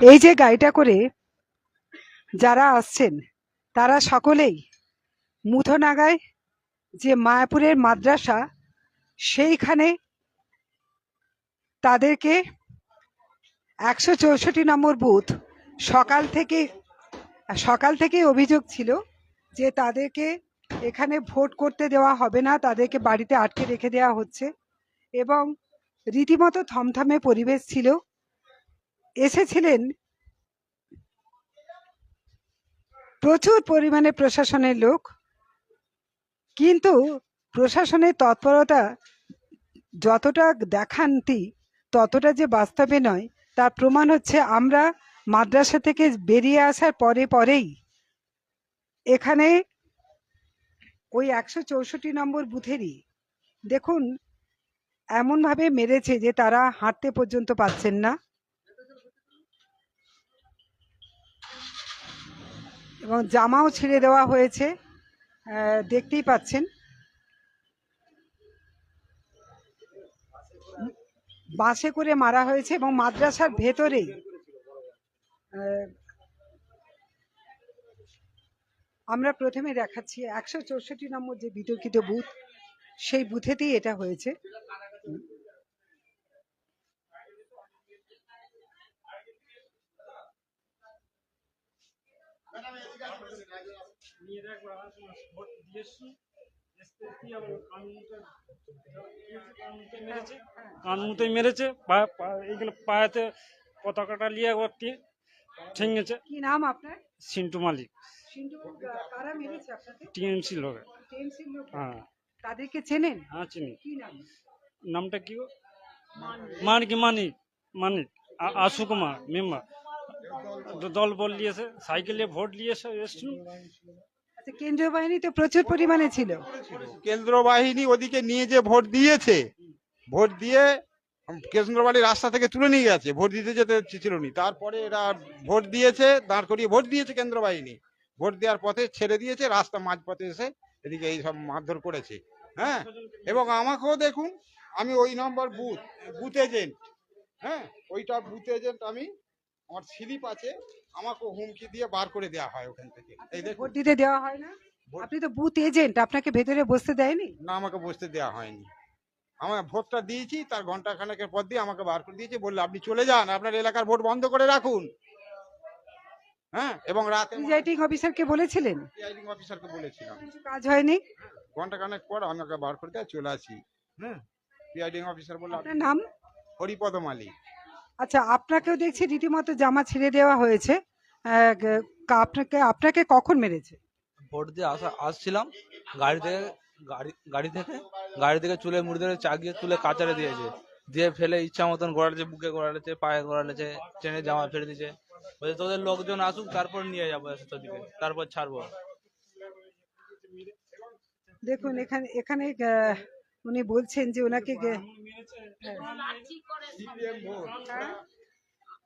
এই যে গাড়িটা করে যারা আসছেন, তারা সকলেই মুথনাগায় যে মায়াপুরের মাদ্রাসা, সেইখানে তাদেরকে একশো চৌষট্টি নম্বর বুথ সকাল থেকে, সকাল থেকেই অভিযোগ ছিল যে তাদেরকে এখানে ভোট করতে দেওয়া হবে না, তাদেরকে বাড়িতে আটকে রেখে দেওয়া হচ্ছে এবং রীতিমতো থমথমে পরিবেশ ছিল। এসেছিলেন প্রচুর পরিমাণে প্রশাসনের লোক, কিন্তু প্রশাসনের তৎপরতা যতটা দেখান্তি, ততটা যে বাস্তবে নয়, তার প্রমাণ হচ্ছে আমরা মাদ্রাসা থেকে বেরিয়ে আসার পরে পরেই এখানে ওই একশো চৌষট্টি নম্বর বুথেরই, দেখুন, এমনভাবে মেরেছে যে তারা হাঁটতে পর্যন্ত পাচ্ছেন না। এবং জামাও ছিঁড়ে দেওয়া হয়েছে। দেখতেই পাচ্ছেন। বাসে করে মারা হয়েছে এবং মাদ্রাসার ভেতরেই আমরা প্রথমে দেখাচ্ছি একশো চৌষট্টি নম্বর যে বিতর্কিত বুথ, সেই বুথেতেই এটা হয়েছে। কানমুতে মেরেছে? পা- পা- এইগুলো পায়েতে পতাকাটা নিয়ে একবার ঠেঙেছে। কি নাম আপনার? সিন্টু মালিক। সিন্ধু কারা মেরেছে আপনাকে টিএমসি লোক। হ্যাঁ। তাদেরকে চেনেন? হ্যাঁ চিনি। কি নাম? নামটা কি গো? মানিক। মানিক মানিক আ- আশু কুমার মেম্বার। দ- দল বল নিয়েছে সাইকেল নিয়ে ভোট নিয়ে এসে এসছিল। কেন্দ্রীয় বাহিনী তো প্রচুর পরিমাণে ছিল। কেন্দ্র বাহিনী ওদিকে নিয়ে যে ভোট দিয়েছে, ভোট দিয়ে কেন্দ্রবাড়ির রাস্তা থেকে তুলে নিয়ে গেছে, ভোট দিতে যেতে ছিল নি। তারপরে এরা ভোট দিয়েছে, দাঁড় করিয়ে ভোট দিয়েছে কেন্দ্র বাহিনী ভোট দেওয়ার পথে ছেড়ে দিয়েছে, রাস্তা মাঝ পথে এসে এদিকে এই সব মারধর করেছে। হ্যাঁ? এবং আমাকেও দেখুন, আমি ওই নম্বর বুথ বুথ এজেন্ট হ্যাঁ? ওইটা বুথ এজেন্ট আমি আমার স্লিপ আছে আমাকে হুমকি দিয়ে বার করে দেওয়া হয় ওখান থেকে। এই ভোট দিতে দেওয়া হয় না? আপনি তো বুথ এজেন্ট আপনাকে ভেতরে বসতে দেয়নি? না আমাকে বসতে দেওয়া হয়নি। আমার ভোটটা দিয়েছি তার ঘণ্টা খানেকের পর দিয়ে আমাকে বার করে দিয়েছে বলল আপনি চলে যান আপনার এলাকার ভোট বন্ধ করে রাখুন। হ্যাঁ এবং রাতে প্রিজাইডিং অফিসারকে বলেছিলেন? প্রিসাইডিং অফিসারকে বলেছিলাম। কাজ হয়নি? ঘণ্টা খানেক পর আমাকে বার করে দিয়ে চলে আসি। হ্যাঁ প্রিসাইডিং অফিসার বলল আপনার নাম? হরিপদ মালিক। আচ্ছা আপনাকেও দেখছি রীতিমতো জামা ছিঁড়ে দেওয়া হয়েছে। আপনাকে আপনাকে কখন মেরেছে? ভোট দিয়ে আসা আসছিলাম গাড়ি থেকে গাড়ি গাড়ি থেকে গাড়ি থেকে চুলে মুড়ি ধরে চাগিয়ে তুলে কাচারে দিয়েছে। দিয়ে ফেলে ইচ্ছা মতন গড়ালেছে বুকে গোড়ালেছে পায়ে গড়ালেছে ট্রেনে জামা ফেলে দিয়েছে। বলছে তোদের লোকজন আসুক তারপর নিয়ে যাব তোদিকে তারপর ছাড়বো। দেখুন এখানে এখানে উনি বলছেন যে ওনাকে গে-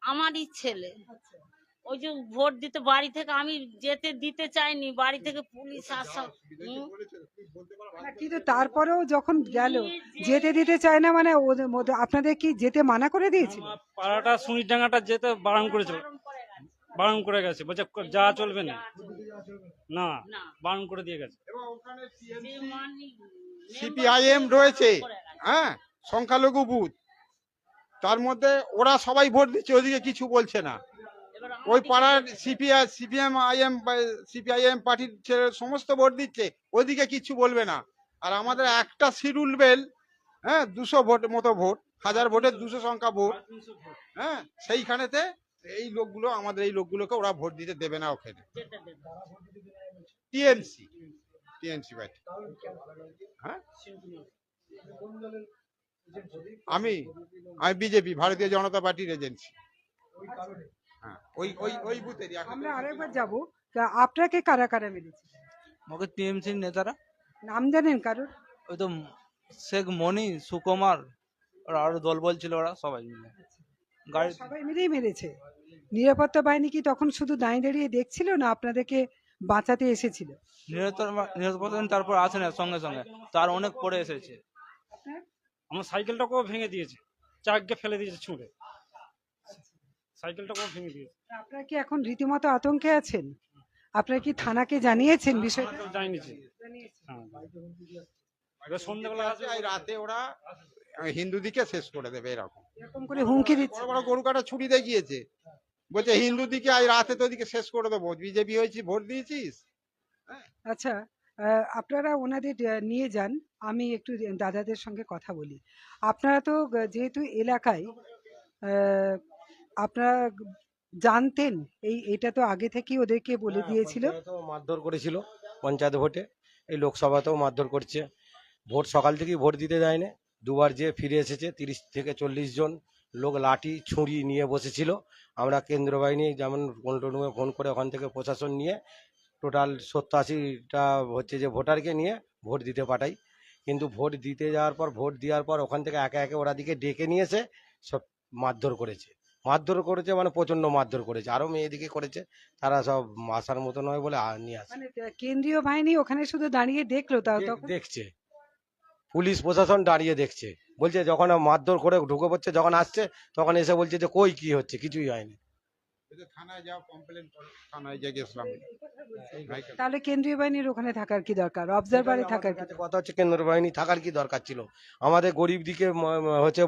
আমারই ছেলে। ওই যে ভোট দিতে বাড়ি থেকে আমি যেতে দিতে চাইনি বাড়ি থেকে পুলিশ আসা কিন্তু তারপরেও যখন গেল যেতে দিতে চায় না মানে ওদের মধ্যে আপনাদের কি যেতে মানা করে দিয়েছে পাড়াটা সুনিডাঙ্গাটা যেতে বারণ করেছিল বারণ করে গেছে। বলছে ক- যা চলবে না। না। বারণ করে দিয়ে গেছে। সিপিআইএম রয়েছে। হ্যাঁ সংখ্যালঘু বুথ। তার মধ্যে ওরা সবাই ভোট দিচ্ছে, ওদিকে কিছু বলছে না। ওই পাড়ার সিপিআই সিপিএম আইএম সিপিআইএম পার্টির ছেলে সমস্ত ভোট দিচ্ছে, ওদিকে কিছু বলবে না। আর আমাদের একটা শিডিউল বেল হ্যাঁ দুশো ভোট মতো ভোট, হাজার ভোটের দুশো সংখ্যা ভোট হ্যাঁ সেইখানেতে এই লোকগুলো, আমাদের এই লোকগুলোকে ওরা ভোট দিতে দেবে না ওখানে। টিএমসি টিএমসি পার্টি হ্যাঁ? আমি আমি বিজেপি ভারতীয় জনতা পার্টির এজেন্সি। হ্যাঁ ওই ওই ওই বুথেরই আমরা আরেকবার যাব। আপনাকে কারা কারা মেরেছে? আমাকে টিএমসির নেতারা। নাম জানেন কারোর? ওই তো শেখ মনি সুকুমার ওরা আরও দল বল ছিল ওরা সবাই মিলে। গাড়ি সবাই মিলেই মেরেছে। নিরাপত্তা বাহিনী কি তখন শুধু দাঁড়িয়ে দাঁড়িয়ে দেখছিল না আপনাদেরকে বাঁচাতে এসেছিল। নিরাপত্তা তারপর আসে না সঙ্গে সঙ্গে। তার অনেক পরে এসেছে। আমার সাইকেলটাকেও ভেঙে দিয়েছে। চাককে ফেলে দিয়েছে ছুঁড়ে। সাইকেলটাকেও ভেঙে দিয়েছে। আপনারা কি এখন রীতিমতো আতঙ্কে আছেন? আপনারা কি থানাকে জানিয়েছেন বিষয়টা তো জানিয়েছি। হ্যাঁ। সন্ধ্যাবেলা রাতে ওরা হিন্দু দিকে শেষ করে দেবে এরকম। এরকম করে হুমকি দিচ্ছে। বড় বড় গরু কাটা ছুরি দেখিয়েছে। বলছে হিন্দু দিকে আজ রাতে তো ওদিকে শেষ করে দেবো। বিজেপি হয়েছি ভোট দিয়েছিস? আচ্ছা আপনারা ওনাদের নিয়ে যান আমি একটু দাদাদের সঙ্গে কথা বলি। আপনারা তো যেহেতু এলাকায় আপনারা জানতেন এই এটা তো আগে থেকেই ওদেরকে বলে হ্যাঁ, দিয়েছিল। মারধর করেছিল পঞ্চায়েত ভোটে। এই লোকসভাতেও মারধর করছে। ভোট সকাল থেকেই ভোট দিতে দেয়নি। দুবার যে ফিরে এসেছে তিরিশ থেকে চল্লিশ জন লোক লাঠি ছুরি নিয়ে বসেছিল। আমরা কেন্দ্র বাহিনী যেমন কন্ট্রোল রুমে ফোন করে ওখান থেকে প্রশাসন নিয়ে টোটাল সত্তর আশিটা হচ্ছে যে ভোটারকে নিয়ে ভোট দিতে পাঠাই। কিন্তু ভোট দিতে যাওয়ার পর ভোট দেওয়ার পর ওখান থেকে একে একে ওরা দিকে ডেকে নিয়ে এসে সব মারধর করেছে। মারধর করেছে মানে প্রচণ্ড মারধর করেছে। আরও মেয়েদিকে করেছে। তারা সব আসার মতো নয় বলে নিয়ে আসে। মানে কেন্দ্রীয় বাহিনী ওখানে শুধু দাঁড়িয়ে দেখল তাও দেখ- দেখছে। পুলিশ প্রশাসন দাঁড়িয়ে দেখছে। বলছে যখন মারধর করে ঢুকে পড়ছে যখন আসছে তখন এসে বলছে যে কই কি হচ্ছে? কিছুই হয়নি। থানায় যাও কমপ্লেন করো। থানায় যে গেছিলাম তাহলে কেন্দ্রীয় বাহিনীর ওখানে থাকার কি দরকার? অবজারভারে থাকার কি কথা হচ্ছে কেন্দ্র বাহিনী থাকার কি দরকার ছিল? আমাদের গরিব দিকে হচ্ছে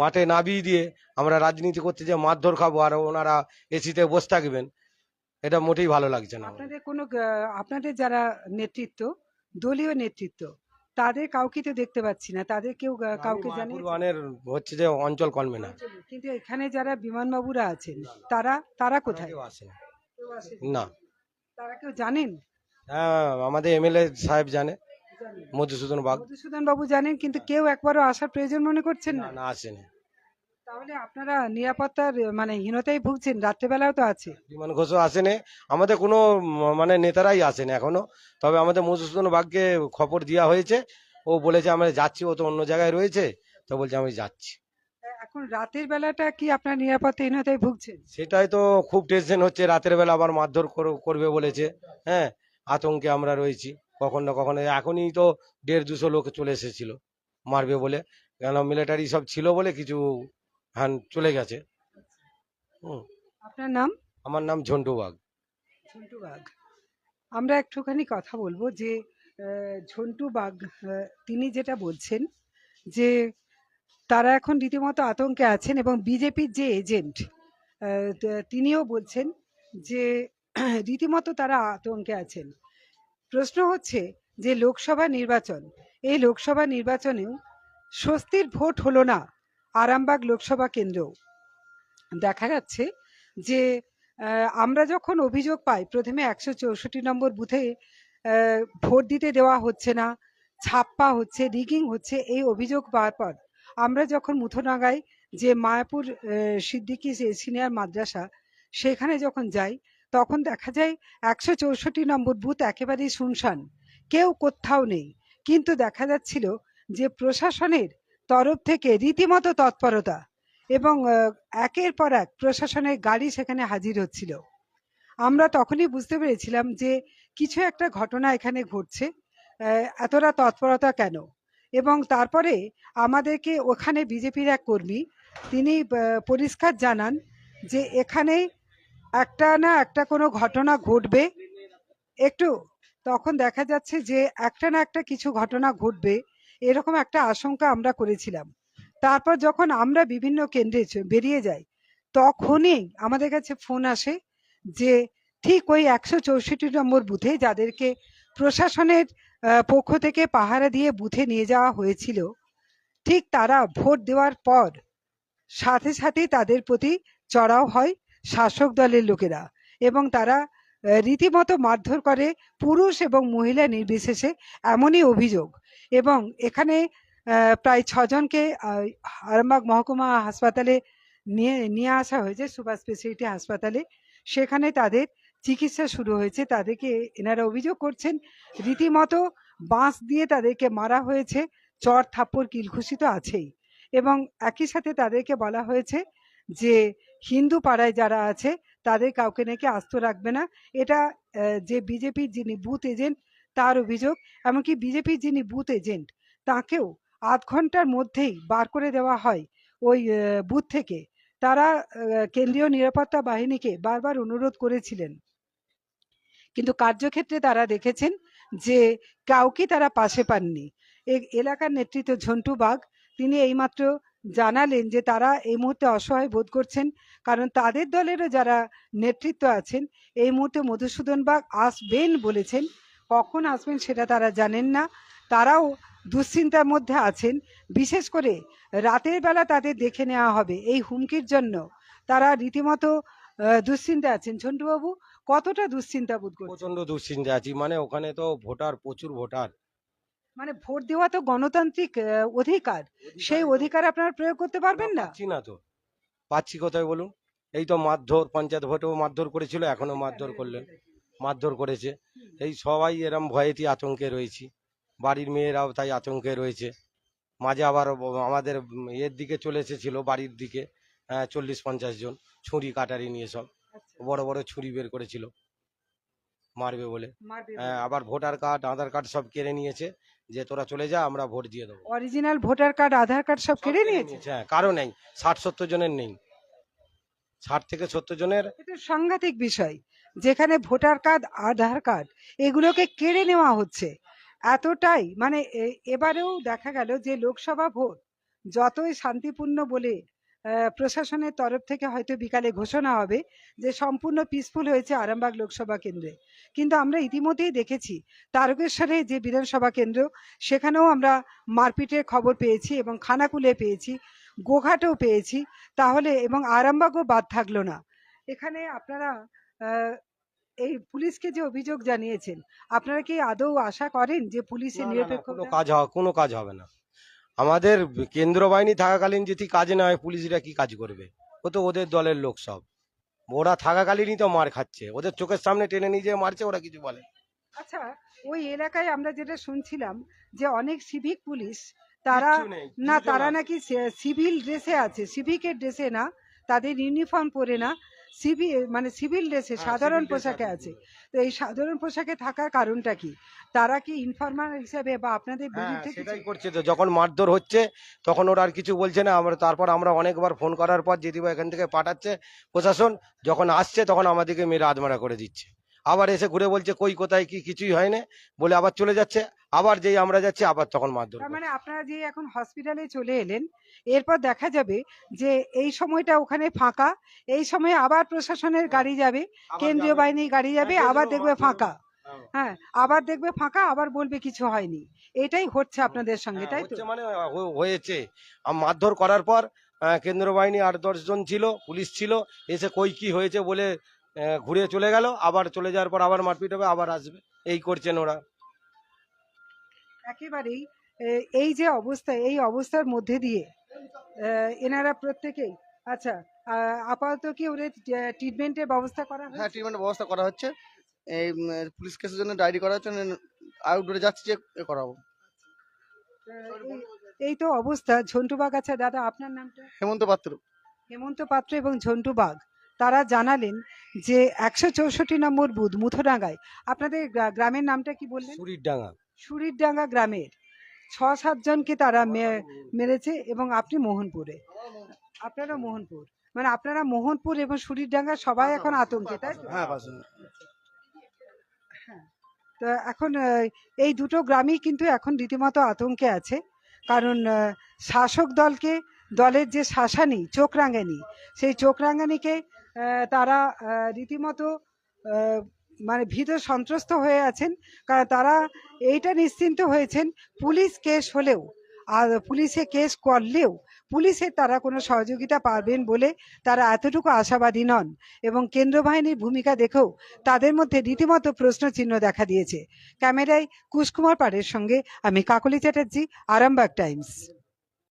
মাঠে নামিয়ে দিয়ে আমরা রাজনীতি করতে যে মারধর খাব আর ওনারা এসিতে বসে থাকবেন এটা মোটেই ভালো লাগছে না আপনাদের কোনো আপনাদের যারা নেতৃত্ব দলীয় নেতৃত্ব তাদের কাউকে তো দেখতে পাচ্ছি না। তাদের কেউ কাউকে জানি মায়াপুর হচ্ছে যে অঞ্চল কনভেনার। কিন্তু এখানে যারা বিমানবাবুরা আছেন তারা তারা কোথায়। কেউ না। তারা কেউ জানেন? হ্যাঁ আমাদের এমএলএ সাহেব জানে। মধুসূদন বাবু মধুসূদন বাবু জানেন কিন্তু কেউ একবারও আসার প্রয়োজন মনে করছেন না না? না আসেনি। তাহলে আপনারা নিরাপত্তার মানে হীনতায় ভুগছেন রাত্রেবেলাও তো আছে। বিমান ঘোষও আসেনি। আমাদের কোনো মানে নেতারাই আসেনি এখনও। তবে আমাদের মধুসূদন বাগকে খবর দেওয়া হয়েছে। ও বলেছে আমরা যাচ্ছি ও তো অন্য জায়গায় রয়েছে। তো বলছে আমি যাচ্ছি। এখন রাতের বেলাটা কি আপনার নিরাপত্তাহীনতায় ভুগছেন? সেটাই তো খুব টেনশন হচ্ছে। রাতের বেলা আবার মারধর কর- করবে বলেছে। হ্যাঁ আতঙ্কে আমরা রয়েছি। কখন না কখনো এখনই তো দেড় দুশো লোক চলে এসেছিল। মারবে বলে। কেন মিলিটারি সব ছিল বলে কিছু হ্যাঁ চলে গেছে। হুম। আপনার নাম? আমার নাম ঝন্টু বাগ। ঝন্টু বাগ। আমরা একটুখানি কথা বলব যে ঝন্টু আহ, তিনি যেটা বলছেন যে তারা এখন রীতিমতো আতঙ্কে আছেন এবং বিজেপির যে এজেন্ট তিনিও বলছেন যে রীতিমতো তারা আতঙ্কে আছেন। প্রশ্ন হচ্ছে যে লোকসভা নির্বাচন এই লোকসভা নির্বাচনেও স্বস্তির ভোট হলো না। আরামবাগ লোকসভা কেন্দ্রেও। দেখা যাচ্ছে যে আমরা যখন অভিযোগ পাই, প্রথমে একশো চৌষট্টি নম্বর বুথে ভোট দিতে দেওয়া হচ্ছে না, ছাপ্পা হচ্ছে, রিগিং হচ্ছে, এই অভিযোগ পাওয়ার পর আমরা যখন মুথনাগায় যে মায়াপুর সিদ্দিকী সিনিয়র মাদ্রাসা, সেখানে যখন যাই, তখন দেখা যায় একশো চৌষট্টি নম্বর বুথ একেবারেই শুনশান, কেউ কোথাও নেই। কিন্তু দেখা যাচ্ছিল যে প্রশাসনের তরফ থেকে রীতিমতো তৎপরতা এবং একের পর এক প্রশাসনের গাড়ি সেখানে হাজির হচ্ছিল। আমরা তখনই বুঝতে পেরেছিলাম যে কিছু একটা ঘটনা এখানে ঘটছে এতটা তৎপরতা কেন? এবং তারপরে আমাদেরকে ওখানে বিজেপির এক কর্মী, তিনি পরিষ্কার জানান যে এখানে একটা না একটা কোনো ঘটনা ঘটবে। একটু তখন দেখা যাচ্ছে যে একটা না একটা কিছু ঘটনা ঘটবে। এরকম একটা আশঙ্কা আমরা করেছিলাম। তারপর যখন আমরা বিভিন্ন কেন্দ্রে বেরিয়ে যাই, তখনই আমাদের কাছে ফোন আসে যে, ঠিক ওই একশো চৌষট্টি নম্বর বুথে যাদেরকে প্রশাসনের পক্ষ থেকে পাহারা দিয়ে বুথে নিয়ে যাওয়া হয়েছিল, ঠিক তারা ভোট দেওয়ার পর সাথে সাথে তাদের প্রতি চড়াও হয় শাসক দলের লোকেরা এবং তারা রীতিমতো মারধর করে পুরুষ এবং মহিলা নির্বিশেষে এমনই অভিযোগ এবং এখানে প্রায় ছজনকে আরামবাগ মহকুমা হাসপাতালে নিয়ে নিয়ে আসা হয়েছে, সুপার স্পেশালিটি হাসপাতালে। সেখানে তাদের চিকিৎসা শুরু হয়েছে। তাদেরকে এনারা অভিযোগ করছেন, রীতিমতো বাঁশ দিয়ে তাদেরকে মারা হয়েছে, চর থাপ্পড় কিলঘুষি তো আছেই। এবং একই সাথে তাদেরকে বলা হয়েছে যে, হিন্দু পাড়ায় যারা আছে, তাদের কাউকে নাকি আস্ত রাখবে না। এটা যে বিজেপির যিনি বুথ এজেন্ট তার অভিযোগ, এমনকি বিজেপির যিনি বুথ এজেন্ট, তাকেও আধ ঘণ্টার মধ্যেই বার করে দেওয়া হয় ওই বুথ থেকে। তারা কেন্দ্রীয় নিরাপত্তা বাহিনীকে বারবার অনুরোধ করেছিলেন। কিন্তু কার্যক্ষেত্রে তারা দেখেছেন যে কাউকে তারা পাশে পাননি। এলাকার নেতৃত্ব ঝন্টু বাগ তিনি এইমাত্র জানালেন যে তারা এই মুহূর্তে অসহায় বোধ করছেন, কারণ তাদের দলেরও যারা নেতৃত্ব আছেন, এই মুহূর্তে মধুসূদন বাগ আসবেন বলেছেন কখন আসবেন সেটা তারা জানেন না। তারাও দুশ্চিন্তার মধ্যে আছেন। বিশেষ করে রাতের বেলা তাদের দেখে নেওয়া হবে এই হুমকির জন্য। তারা রীতিমতো দুশ্চিন্তা আছেন। ঝন্টুবাবু কতটা দুশ্চিন্তা বোধ করছেন? প্রচণ্ড দুশ্চিন্তা আছি। মানে ওখানে তো ভোটার প্রচুর ভোটার। মানে ভোট দেওয়া তো গণতান্ত্রিক অধিকার। সেই অধিকার আপনারা প্রয়োগ করতে পারবেন না? পাচ্ছি না তো। পাচ্ছি কোথায় বলুন? এই তো মারধর পঞ্চায়েত ভোটেও মারধর করেছিল এখনও মারধর করলেন মারধর করেছে। এই সবাই এরম ভয়েতে আতঙ্কে রয়েছি। বাড়ির মেয়েরাও তাই আতঙ্কে রয়েছে। মাঝে আবার আমাদের এর দিকে চলে এসেছিল বাড়ির দিকে আহ, চল্লিশ পঞ্চাশ জন ছুরি কাটারি নিয়ে সব। বড় বড় ছুরি বের করেছিল। মারবে বলে। হ্যাঁ, আবার ভোটার কার্ড আধার কার্ড সব কেড়ে নিয়েছে। যে তোরা চলে যা আমরা ভোট দিয়ে দেবো। Original voter card Aadhaar card সব কেড়ে নিয়েছে? হ্যাঁ কারও নেই। ষাট সত্তর জনের নেই। ষাট থেকে সত্তর জনের সাংঘাতিক বিষয়। যেখানে ভোটার কার্ড, আধার কার্ড, এগুলোকে কেড়ে নেওয়া হচ্ছে। এতটাই মানে এবারেও দেখা গেল যে লোকসভা ভোট যতই শান্তিপূর্ণ বলে প্রশাসনের তরফ থেকে হয়তো বিকালে ঘোষণা হবে যে সম্পূর্ণ পিসফুল হয়েছে আরামবাগ লোকসভা কেন্দ্রে। কিন্তু আমরা ইতিমধ্যেই দেখেছি, তারকেশ্বরে যে বিধানসভা কেন্দ্র, সেখানেও আমরা মারপিটের খবর পেয়েছি এবং খানাকুলে পেয়েছি, গোঘাটেও পেয়েছি। তাহলে এবং আরামবাগও বাদ থাকল না। এখানে আপনারা এই পুলিশকে যে অভিযোগ জানিয়েছেন আপনারা কি আদৌ আশা করেন যে পুলিশের নিরপেক্ষ কোনো কাজ হবে কোনো কাজ হবে না। আমাদের কেন্দ্র বাহিনী থাকাকালীন যদি কাজ না হয় পুলিশরা কি কাজ করবে? ও তো ওদের দলের লোক সব। ওরা থাকাকালীনই তো মার খাচ্ছে। ওদের চোখের সামনে টেনে নিয়ে যেয়ে মারছে ওরা কিছু বলে। আচ্ছা ওই এলাকায় আমরা যেটা শুনছিলাম যে অনেক সিভিক পুলিশ তারা না তারা নাকি সিভিল ড্রেসে আছে সিভিকের ড্রেসে না তাদের ইউনিফর্ম পরে না সিভি মানে সিভিল ড্রেসে হ্যাঁ, সাধারণ পোশাকে আছে। তো এই সাধারণ পোশাকে থাকার কারণটা কি? তারা কি ইনফরমার হিসেবে বা আপনাদের হ্যাঁ বিরুদ্ধে সেটাই করছে তো। যখন মারধর হচ্ছে তখন ওরা আর কিছু বলছে না। আমরা তারপর আমরা অনেকবার ফোন করার পর দিদিভাই এখান থেকে পাঠাচ্ছে প্রশাসন। যখন আসছে তখন আমাদেরকে মেরে আদমারা করে দিচ্ছে। আবার এসে ঘুরে বলছে কই কোথায় কি কিছুই হয় না বলে আবার চলে যাচ্ছে। আবার যেই আমরা যাচ্ছি আবার তখন মারধর তার মানে আপনারা যে এখন হসপিটালে চলে এলেন এরপর দেখা যাবে যে এই সময়টা ওখানে ফাঁকা এই সময় আবার প্রশাসনের গাড়ি যাবে কেন্দ্রীয়। বাহিনীর গাড়ি যাবে হ্যাঁ, আবার দেখবে ফাঁকা। হ্যাঁ। হ্যাঁ আবার দেখবে ফাঁকা আবার বলবে কিছু হয়নি। এটাই হচ্ছে আপনাদের সঙ্গে হ্যাঁ, তাই তো? মানে হয়েছে। মারধর করার পর কেন্দ্র বাহিনী আট দশ জন ছিল পুলিশ ছিল এসে কই কি হয়েছে বলে ঘুরে চলে গেল আবার চলে যাওয়ার পর আবার মারপিট হবে আবার আসবে। এই করছেন ওরা। একেবারেই এই যে অবস্থা এই অবস্থার মধ্যে দিয়ে এনারা প্রত্যেকেই আচ্ছা আপাতত কি ওদের ট্রিটমেন্টের ব্যবস্থা করা হ্যাঁ ট্রিটমেন্টের ব্যবস্থা করা হচ্ছে। এই পুলিশ কেসের জন্য ডায়েরি করা হচ্ছে আউটডোরে যাচ্ছি যে এ করাবো। এই- এই তো অবস্থা ঝন্টু বাগ আচ্ছা দাদা আপনার নামটা? হেমন্ত পাত্র। হেমন্ত পাত্র এবং ঝন্টু বাগ তারা জানালেন যে একশো চৌষট্টি নম্বর বুথ মুথোডাঙ্গায় আপনাদের গ্রা- গ্রামের নামটা কি বললেন? সুরির ডাঙা সুরিরডাঙ্গা গ্রামের ছ সাতজনকে তারা মেরেছে এবং আপনি মোহনপুরে। আপনারা মোহনপুর। মানে আপনারা মোহনপুর এবং সুরিরডাঙ্গা সবাই এখন আতঙ্কে তাই তো? হ্যাঁ পাশে এখন এই দুটো গ্রামই কিন্তু এখন রীতিমতো আতঙ্কে আছে। কারণ শাসক দলকে দলের যে শাসানি চোখ রাঙানি সেই চোখ রাঙানিকে তারা রীতিমতো মানে ভীত সন্ত্রস্ত হয়ে আছেন, কারণ তারা এইটা নিশ্চিন্ত হয়েছেন, পুলিশ কেস হলেও, আর পুলিশে কেস করলেও পুলিশের তারা কোনো সহযোগিতা পাবেন বলে তারা এতটুকু আশাবাদী নন। এবং কেন্দ্র বাহিনীর ভূমিকা দেখেও তাদের মধ্যে রীতিমতো প্রশ্নচিহ্ন দেখা দিয়েছে। ক্যামেরায় কুশকুমার পাড়ের সঙ্গে আমি কাকলি চ্যাটার্জি, আরামবাগ টাইমস।